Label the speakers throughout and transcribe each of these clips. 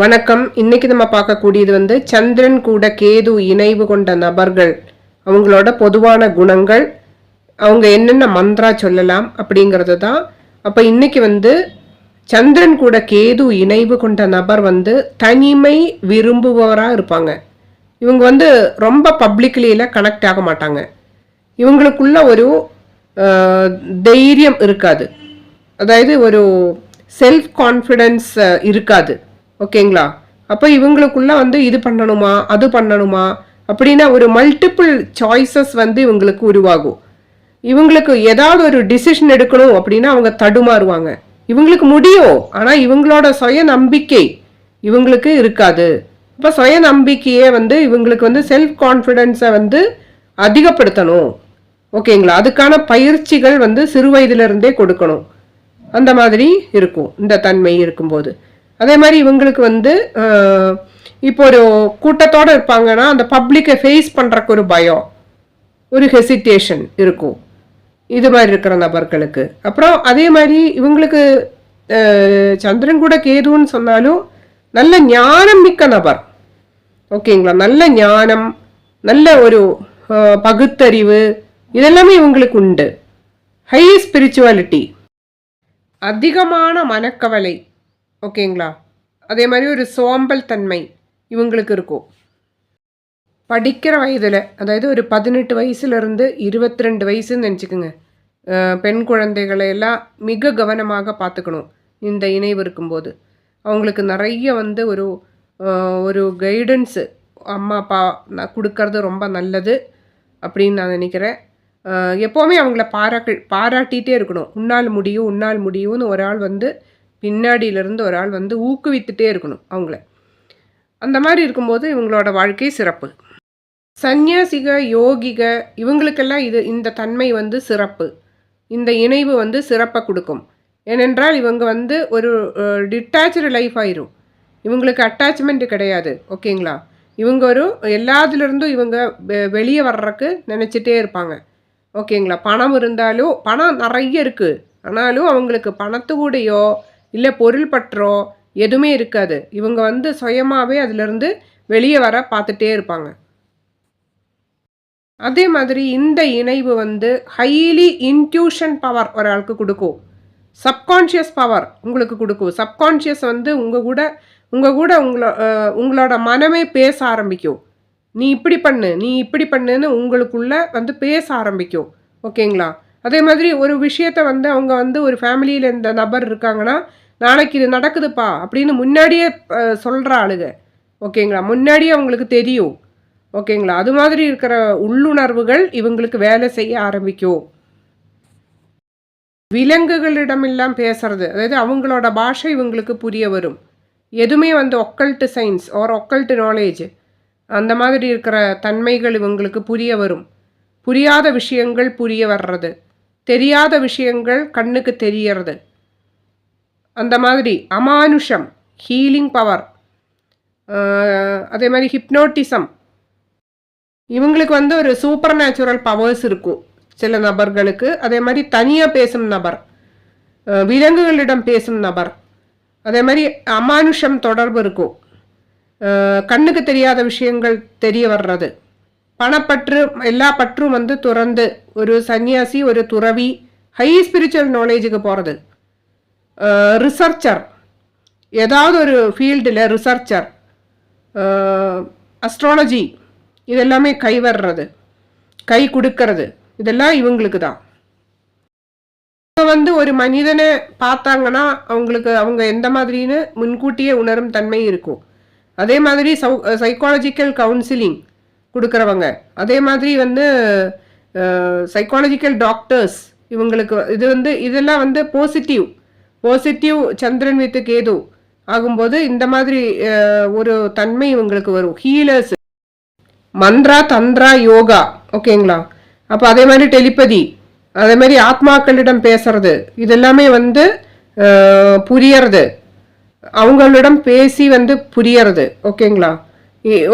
Speaker 1: வணக்கம். இன்னைக்கு நம்ம பார்க்கக்கூடியது வந்து சந்திரன் கூட கேது இணைவு கொண்ட நபர்கள். அவங்களோட பொதுவான குணங்கள் அவங்க என்னென்ன மந்த்ரா சொல்லலாம் அப்படிங்கிறது தான். அப்போ இன்னைக்கு வந்து சந்திரன் கூட கேது இணைவு கொண்ட நபர் வந்து தனிமை விரும்புபவராக இருப்பாங்க. இவங்க வந்து ரொம்ப பப்ளிக்லியில் கனெக்ட் ஆக மாட்டாங்க. இவங்களுக்குள்ள ஒரு தைரியம் இருக்காது. அதாவது ஒரு செல்ஃப் கான்ஃபிடென்ஸ் இருக்காது. ஓகேங்களா? அப்போ இவங்களுக்குள்ள வந்து இது பண்ணணுமா அது பண்ணணுமா அப்படின்னா ஒரு மல்டிபிள் சாய்ஸஸ் வந்து இவங்களுக்கு உருவாகும். இவங்களுக்கு ஏதாவது ஒரு டிசிஷன் எடுக்கணும் அப்படின்னா அவங்க தடுமாறுவாங்க. இவங்களுக்கு முடியும் ஆனால் இவங்களோட சுய நம்பிக்கை இவங்களுக்கு இருக்காது. இப்போ சுய நம்பிக்கையே வந்து இவங்களுக்கு வந்து செல்ஃப் கான்ஃபிடென்ஸை வந்து அதிகப்படுத்தணும். ஓகேங்களா? அதுக்கான பயிற்சிகள் வந்து சிறு வயதுலேருந்தே கொடுக்கணும். அந்த மாதிரி இருக்கும். இந்த தன்மை இருக்கும்போது. அதே மாதிரி இவங்களுக்கு வந்து இப்போ ஒரு கூட்டத்தோட இருப்பாங்கன்னா அந்த பப்ளிக்கை ஃபேஸ் பண்ணுறக்கு ஒரு பயம் ஒரு ஹெசிடேஷன் இருக்கும். இது மாதிரி இருக்கிற நபர்களுக்கு. அப்புறம் அதே மாதிரி இவங்களுக்கு சந்திரன் கூட கேதுன்னு சொன்னாலும் நல்ல ஞானம் மிக்க நபர். ஓகேங்களா? நல்ல ஞானம் நல்ல ஒரு பகுத்தறிவு இதெல்லாமே இவங்களுக்கு உண்டு. ஹை ஸ்பிரிச்சுவாலிட்டி அதிகமான மனக்கவலை. ஓகேங்களா? அதே மாதிரி ஒரு சோம்பல் தன்மை இவங்களுக்கு இருக்கும். படிக்கிற வயதில் அதாவது ஒரு பதினெட்டு வயசுலேருந்து இருபத்தி ரெண்டு வயசுன்னு நினச்சிக்கோங்க. பெண் குழந்தைகளை எல்லாம் மிக கவனமாக பார்த்துக்கணும் இந்த இணைவு இருக்கும்போது. அவங்களுக்கு நிறைய வந்து ஒரு ஒரு கைடன்ஸு அம்மா அப்பா நான் கொடுக்கறது ரொம்ப நல்லது அப்படின்னு நான் நினைக்கிறேன். எப்போவுமே அவங்கள பாராட்டு பாராட்டிகிட்டே இருக்கணும். உன்னால் முடியும் உன்னால் முடியும்னு ஒரு ஆள் வந்து பின்னாடியிலேருந்து ஒரு ஆள் வந்து ஊக்குவித்துட்டே இருக்கணும் அவங்கள. அந்த மாதிரி இருக்கும்போது இவங்களோட வாழ்க்கை சிறப்பு. சந்நியாசிக யோகிக இவங்களுக்கெல்லாம் இது இந்த தன்மை வந்து சிறப்பு. இந்த இணைவு வந்து சிறப்பை கொடுக்கும். ஏனென்றால் இவங்க வந்து ஒரு டிட்டாச்சு லைஃப் ஆயிரும். இவங்களுக்கு அட்டாச்மெண்ட் கிடையாது ஓகேங்களா? இவங்க ஒரு எல்லாத்துலேருந்தும் இவங்க வெ- வெளியே வர்றதுக்கு நினச்சிட்டே இருப்பாங்க. ஓகேங்களா? பணம் இருந்தாலும் பணம் நிறைய இருக்குது ஆனாலும் அவங்களுக்கு பணத்து கூடயோ இல்லை பொருள் பற்றோ எதுவுமே இருக்காது. இவங்க வந்து சுயமாகவே அதுலேருந்து வெளியே வர பார்த்துட்டே இருப்பாங்க. அதே மாதிரி இந்த இணைவு வந்து ஹைலி இன்ட்யூஷன் பவர் ஒரு ஆளுக்கு கொடுக்கும். சப்கான்ஷியஸ் பவர் உங்களுக்கு கொடுக்கும். சப்கான்ஷியஸ் வந்து உங்கள் கூட உங்கள் கூட உங்களோ உங்களோட மனமே பேச ஆரம்பிக்கும். நீ இப்படி பண்ணு நீ இப்படி பண்ணுன்னு உங்களுக்குள்ள வந்து பேச ஆரம்பிக்கும். ஓகேங்களா அதே மாதிரி ஒரு விஷயத்த வந்து அவங்க வந்து ஒரு ஃபேமிலியில் இந்த நபர் இருக்காங்கன்னா நாளைக்கு இது நடக்குதுப்பா அப்படின்னு முன்னாடியே சொல்கிற ஆளுங்க ஓகேங்களா? முன்னாடியே அவங்களுக்கு தெரியும். ஓகேங்களா? அது மாதிரி இருக்கிற உள்ளுணர்வுகள் இவங்களுக்கு வேலை செய்ய ஆரம்பிக்கும். விலங்குகளிடமெல்லாம் பேசுறது அதாவது அவங்களோட பாஷை இவங்களுக்கு புரிய வரும். எதுவுமே வந்து ஒக்கல்ட்டு சயின்ஸ் ஓர் ஒக்கல்ட்டு நாலேஜ் அந்த மாதிரி இருக்கிற தன்மைகள் இவங்களுக்கு புரிய வரும். புரியாத விஷயங்கள் புரிய வர்றது. தெரியாத விஷயங்கள் கண்ணுக்கு தெரியறது. அந்த மாதிரி அமானுஷம் ஹீலிங் பவர் அதே மாதிரி ஹிப்னோட்டிசம் இவங்களுக்கு வந்து ஒரு சூப்பர் நேச்சுரல் பவர்ஸ் இருக்கும். சில நபர்களுக்கு. அதே மாதிரி தனியாக பேசும் நபர் விலங்குகளிடம் பேசும் நபர். அதே மாதிரி அமானுஷம் தொடர்பு இருக்கும். கண்ணுக்கு தெரியாத விஷயங்கள் தெரிய வர்றது. பணப்பற்று எல்லா பற்றும் வந்து துறந்து ஒரு சன்னியாசி ஒரு துறவி ஹை ஸ்பிரிச்சுவல் நாலேஜுக்கு போகிறது ரிசர்ச்சர் ஏதாவது ஒரு ஃபீல்டில் ரிசர்ச்சர் அஸ்ட்ராலஜி இதெல்லாமே கை வர்றது கை கொடுக்கறது இதெல்லாம் இவங்களுக்கு தான் அவங்க வந்து ஒரு மனிதனை பார்த்தாங்கன்னா அவங்களுக்கு அவங்க எந்த மாதிரின்னு முன்கூட்டியே உணரும் தன்மை இருக்கும் அதே மாதிரி சௌ சைக்காலஜிக்கல் கவுன்சிலிங் கொடுக்குறவங்க அதே மாதிரி வந்து சைக்காலஜிக்கல் டாக்டர்ஸ் இவங்களுக்கு இது வந்து இதெல்லாம் வந்து பாசிட்டிவ் பாசிட்டிவ் சந்திரன் வித்து கேது ஆகும்போது இந்த மாதிரி ஒரு தன்மை இவங்களுக்கு வரும். ஹீலர்ஸ் மந்த்ரா தந்திரா யோகா ஓகேங்களா அப்போ அதே மாதிரி டெலிபதி அதே மாதிரி ஆத்மாக்களிடம் பேசுறது. இதெல்லாமே வந்து புரியறது. அவங்களிடம் பேசி வந்து புரியறது. ஓகேங்களா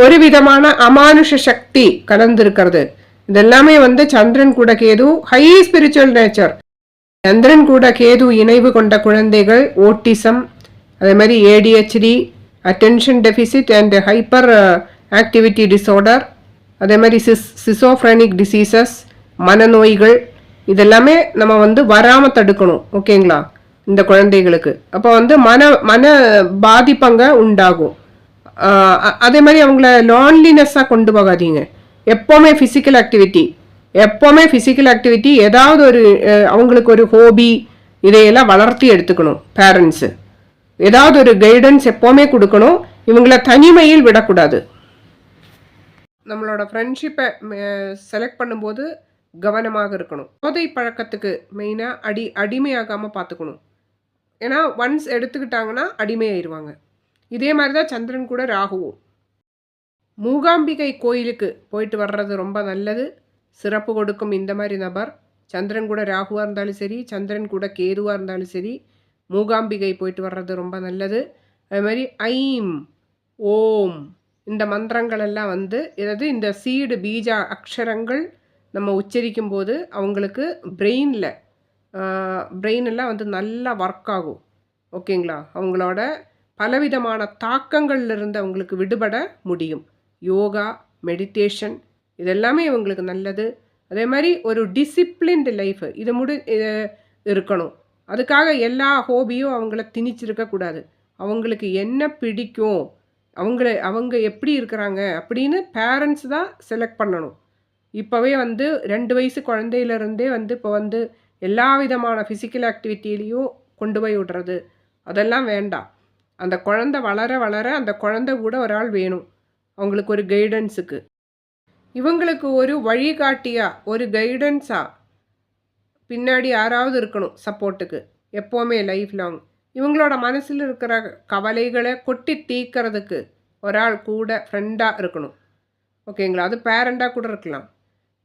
Speaker 1: ஒரு விதமான அமானுஷ சக்தி கலந்திருக்கிறது. இதெல்லாமே வந்து சந்திரன் கூட கேது ஹை ஸ்பிரிச்சுவல் நேச்சர் சந்திரன் கூட கேது இணைவு கொண்ட குழந்தைகள் ஓட்டிசம் அதே மாதிரி ADHD attention deficit and hyperactivity disorder அதே மாதிரி சிஸ் சிசோஃப்ரெனிக் டிசீசஸ் மனநோய்கள் இதெல்லாமே நம்ம வந்து வராமல் தடுக்கணும் ஓகேங்களா? இந்த குழந்தைகளுக்கு. அப்போ வந்து மன மன பாதிப்பங்க உண்டாகும். அதே மாதிரி அவங்கள லான்லினஸ்ஸாக கொண்டு போகாதீங்க. எப்போவுமே ஃபிசிக்கல் ஆக்டிவிட்டி எப்போவுமே ஃபிசிக்கல் ஆக்டிவிட்டி ஏதாவது ஒரு அவங்களுக்கு ஒரு ஹோபி இதையெல்லாம் வளர்த்தி எடுத்துக்கணும் பேரண்ட்ஸு ஏதாவது ஒரு கைடன்ஸ் எப்போவுமே கொடுக்கணும் இவங்கள தனிமையில் விடக்கூடாது. நம்மளோட ஃப்ரெண்ட்ஷிப்பை செலக்ட் பண்ணும்போது கவனமாக இருக்கணும். போதை பழக்கத்துக்கு மெயினாக அடி அடிமையாகாமல் பார்த்துக்கணும் ஏன்னா ஒன்ஸ் எடுத்துக்கிட்டாங்கன்னா அடிமையாயிருவாங்க. இதே மாதிரி தான் சந்திரன் கூட ராகுவும். மூகாம்பிகை கோயிலுக்கு போயிட்டு வர்றது ரொம்ப நல்லது. சிறப்பு கொடுக்கும் இந்த மாதிரி நபர். சந்திரன் கூட ராகுவாக இருந்தாலும் சரி சந்திரன் கூட கேதுவாக இருந்தாலும் சரி மூகாம்பிகை போயிட்டு வர்றது ரொம்ப நல்லது. அது மாதிரி ஐம் ஓம் இந்த மந்திரங்கள் எல்லாம் வந்து ஏதாவது இந்த சீடு பீஜா அக்ஷரங்கள் நம்ம உச்சரிக்கும் போது அவங்களுக்கு பிரெயினில் பிரெயின் எல்லாம் வந்து நல்லா ஒர்க் ஆகும். ஓகேங்களா? அவங்களோட பலவிதமான தாக்கங்கள்லேருந்து அவங்களுக்கு விடுபட முடியும். யோகா மெடிடேஷன் இதெல்லாமே இவங்களுக்கு நல்லது. அதே மாதிரி ஒரு டிசிப்ளின்டு லைஃப் இது முடி இருக்கணும். அதுக்காக எல்லா ஹோபியும் அவங்கள திணிச்சிருக்கக்கூடாது அவங்களுக்கு என்ன பிடிக்கும்? அவங்கள அவங்க எப்படி இருக்கிறாங்க? அப்படின்னு பேரண்ட்ஸ் தான் செலக்ட் பண்ணணும். இப்போவே வந்து ரெண்டு வயசு குழந்தையிலேருந்தே வந்து இப்போ வந்து எல்லா விதமான ஃபிசிக்கல் ஆக்டிவிட்டிலையும் கொண்டு போய் விடுறது. அதெல்லாம் வேண்டாம். அந்த குழந்த வளர வளர அந்த குழந்தை கூட ஒரு ஆள் வேணும். அவங்களுக்கு ஒரு கைடன்ஸுக்கு இவங்களுக்கு ஒரு வழிகாட்டியா ஒரு கைடன்ஸா பின்னாடி யாராவது இருக்கணும் சப்போர்ட்டுக்கு எப்போவுமே லைஃப் லாங் இவங்களோட மனசில் இருக்கிற கவலைகளை கொட்டி தீர்க்கறதுக்கு ஒரு ஆள் கூட ஃப்ரெண்டாக இருக்கணும். ஓகேங்களா அது பேரண்டாக கூட இருக்கலாம்.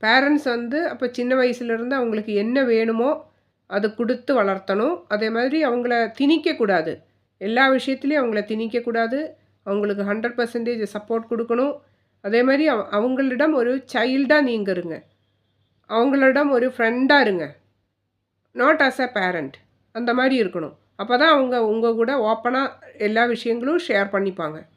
Speaker 1: பேரண்ட்ஸ் வந்து அப்போ சின்ன வயசுலேருந்து அவங்களுக்கு என்ன வேணுமோ அது கொடுத்து வளர்த்தணும். அதே மாதிரி அவங்கள திணிக்கக்கூடாது எல்லா விஷயத்துலையும் அவங்கள திணிக்கக்கூடாது அவங்களுக்கு ஹண்ட்ரட் பர்சன்டேஜ் சப்போர்ட் கொடுக்கணும். அதே மாதிரி அவ- அவங்களிடம் ஒரு சைல்டாக நீங்கள் இருங்க அவங்களிடம் ஒரு ஃப்ரெண்டாக இருங்க. நாட் ஆஸ் அ பேரண்ட் அந்த மாதிரி இருக்கணும். அப்போ தான் அவங்க உங்கள் கூட ஓப்பனாக எல்லா விஷயங்களும் ஷேர் பண்ணிப்பாங்க.